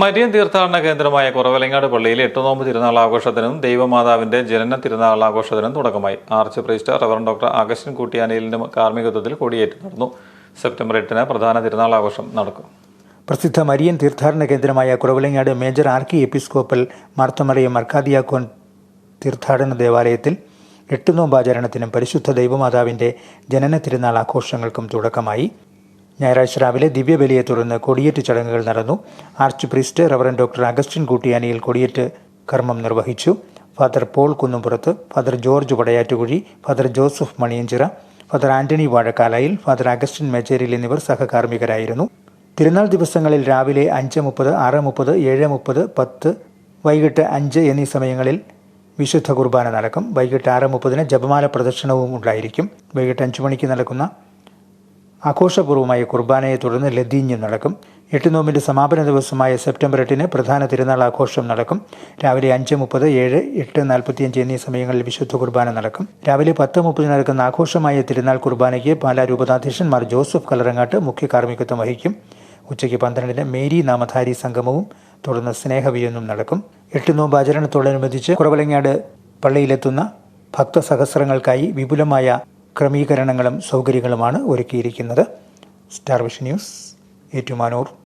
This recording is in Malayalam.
മരിയൻ തീർത്ഥാടന കേന്ദ്രമായ കുറവലങ്ങാട് പള്ളിയിൽ എട്ടുനോമ്പ് തിരുനാൾ ആഘോഷത്തിനും ദൈവമാതാവിന്റെ ജനന തിരുനാൾ ആഘോഷത്തിനും തുടക്കമായി. ആർച്ച് പ്രീസ്റ്റർ റവറൻ ഡോക്ടർ അഗസ്റ്റിൻ കൂട്ടിയാനയിലിന്റെ കാർമ്മികത്വത്തിൽ കൊടിയേറ്റ് നടന്നു. സെപ്റ്റംബർ എട്ടിന് പ്രധാന തിരുനാൾ ആഘോഷം നടക്കും. പ്രസിദ്ധ മരിയൻ തീർത്ഥാടന കേന്ദ്രമായ കുറവലങ്ങാട് മേജർ ആർക്കി എപ്പിസ്കോപ്പൽ മാർത്തമറിയ മർക്കാദിയാക്കോൻ തീർത്ഥാടന ദേവാലയത്തിൽ എട്ടുനോമ്പാചരണത്തിനും പരിശുദ്ധ ദൈവമാതാവിന്റെ ജനന തിരുനാൾ ആഘോഷങ്ങൾക്കും തുടക്കമായി. ഞായറാഴ്ച രാവിലെ ദിവ്യബലിയെ തുടർന്ന് കൊടിയേറ്റ് ചടങ്ങുകൾ നടന്നു. Archpriest reverend doctor Augustine Kootiyaniyil കൊടിയേറ്റ് കർമ്മം നിർവഹിച്ചു. Father Paul Kunnumpurath father George Vadayattukuzhy father Joseph Maniyanchira father Antony Vazhakkalayil father Augustine Mecheril എന്നിവർ സഹകാർമ്മികരായിരുന്നു. തിരുനാൾ ദിവസങ്ങളിൽ രാവിലെ അഞ്ച് മുപ്പത് ആറ് മുപ്പത് ഏഴ് മുപ്പത് പത്ത് വൈകിട്ട് അഞ്ച് എന്നീ സമയങ്ങളിൽ വിശുദ്ധ കുർബാന നടക്കും വൈകിട്ട് ആറ് മുപ്പതിന് ജപമാല പ്രദർശനവും ഉണ്ടായിരിക്കും. വൈകിട്ട് അഞ്ചു മണിക്ക് നടക്കുന്ന ആഘോഷപൂർവമായ കുർബാനയെ തുടർന്ന് ലതീഞ്ഞ് നടക്കും. എട്ട് നോമ്പിന്റെ സമാപന ദിവസമായ സെപ്റ്റംബർ എട്ടിന് പ്രധാന തിരുനാൾ ആഘോഷം നടക്കും. രാവിലെ അഞ്ച് മുപ്പത് ഏഴ് എട്ട് നാൽപ്പത്തിയഞ്ച് എന്നീ സമയങ്ങളിൽ വിശുദ്ധ കുർബാന നടക്കും. രാവിലെ പത്ത് മുപ്പതിന് നടക്കുന്ന ആഘോഷമായ തിരുനാൾ കുർബാനയ്ക്ക് പാലാ രൂപതാധ്യക്ഷൻ മാർ ജോസഫ് കലറങ്ങാട്ട് മുഖ്യ കാർമ്മികത്വം വഹിക്കും. ഉച്ചയ്ക്ക് പന്ത്രണ്ടിന് മേരി നാമധാരി സംഗമവും തുടർന്ന് സ്നേഹവിരുന്നും നടക്കും. എട്ട് നോമ്പ് ആചരണത്തോടനുബന്ധിച്ച് കുറവലങ്ങാട് പള്ളിയിലെത്തുന്ന ഭക്തസഹസ്രങ്ങൾക്കായി വിപുലമായ ക്രമീകരണങ്ങളും സൗകര്യങ്ങളുമാണ് ഒരുക്കിയിരിക്കുന്നത്. Star vision news Ettumanoor.